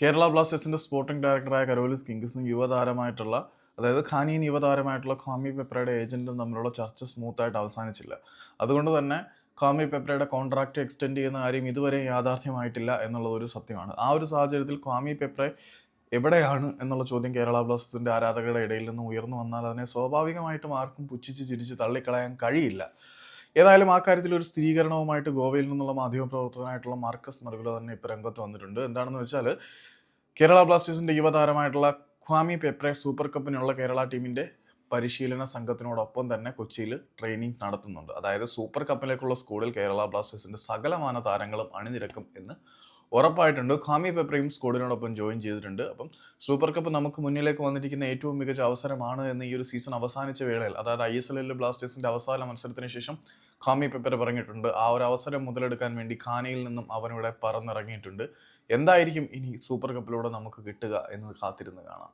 കേരള ബ്ലാസ്റ്റേഴ്സിന്റെ സ്പോർട്ടിംഗ് ഡയറക്ടറായ കരോലിസ് കിങ്സും യുവതാരമായിട്ടുള്ള അതായത് ഖാനിയൻ യുവതാരമായിട്ടുള്ള ഖാമി പെപ്രയുടെ ഏജന്റും തമ്മിലുള്ള ചർച്ച സ്മൂത്തായിട്ട് അവസാനിച്ചില്ല. അതുകൊണ്ട് തന്നെ ഖാമി പെപ്രയുടെ കോൺട്രാക്റ്റ് എക്സ്റ്റെൻഡ് ചെയ്യുന്ന കാര്യം ഇതുവരെ യാഥാർത്ഥ്യമായിട്ടില്ല എന്നുള്ളത് ഒരു സത്യമാണ്. ആ ഒരു സാഹചര്യത്തിൽ ഖാമി പെപ്രെ എവിടെയാണ് എന്നുള്ള ചോദ്യം കേരള ബ്ലാസ്റ്റേഴ്സിന്റെ ആരാധകരുടെ ഇടയിൽ നിന്ന് ഉയർന്നു വന്നാൽ അതിനെ സ്വാഭാവികമായിട്ടും ആർക്കും പുച്ഛിച്ച് ചിരിച്ച് തള്ളിക്കളയാൻ കഴിയില്ല. ഏതായാലും ആ കാര്യത്തിൽ ഒരു സ്ഥിരീകരണവുമായിട്ട് ഗോവയിൽ നിന്നുള്ള മാധ്യമ പ്രവർത്തകനായിട്ടുള്ള മാർക്കസ് മറുകുല തന്നെ ഇപ്പോൾ രംഗത്ത് വന്നിട്ടുണ്ട്. എന്താണെന്ന് വെച്ചാൽ കേരള ബ്ലാസ്റ്റേഴ്സിന്റെ യുവതാരമായിട്ടുള്ള ഖ്വാമി പെപ്രെ സൂപ്പർ കപ്പിനുള്ള കേരള ടീമിന്റെ പരിശീലന സംഘത്തിനോടൊപ്പം തന്നെ കൊച്ചിയിൽ ട്രെയിനിങ് നടത്തുന്നുണ്ട്. അതായത് സൂപ്പർ കപ്പിലേക്കുള്ള സ്കൂളിൽ കേരള ബ്ലാസ്റ്റേഴ്സിന്റെ സകലമാന താരങ്ങളും അണിനിരക്കും എന്ന് ഉറപ്പായിട്ടുണ്ട്. ഖാമി പെപ്രയും സ്കോഡിനോടൊപ്പം ജോയിൻ ചെയ്തിട്ടുണ്ട്. അപ്പം സൂപ്പർ കപ്പ് നമുക്ക് മുന്നിലേക്ക് വന്നിരിക്കുന്ന ഏറ്റവും മികച്ച അവസരമാണ് എന്ന് ഈ ഒരു സീസൺ അവസാനിച്ച വേളയിൽ. അതായത് ഐ എസ് എല്ലിൽ ബ്ലാസ്റ്റേഴ്സിന്റെ അവസാന മത്സരത്തിന് ശേഷം ഖാമി പെപ്പർ പറഞ്ഞിട്ടുണ്ട്. ആ ഒരു അവസരം മുതലെടുക്കാൻ വേണ്ടി ഖാനയിൽ നിന്നും അവനിവിടെ പറന്നിറങ്ങിയിട്ടുണ്ട്. എന്തായിരിക്കും ഇനി സൂപ്പർ കപ്പിലൂടെ നമുക്ക് കിട്ടുക എന്ന് കാത്തിരുന്ന് കാണാം.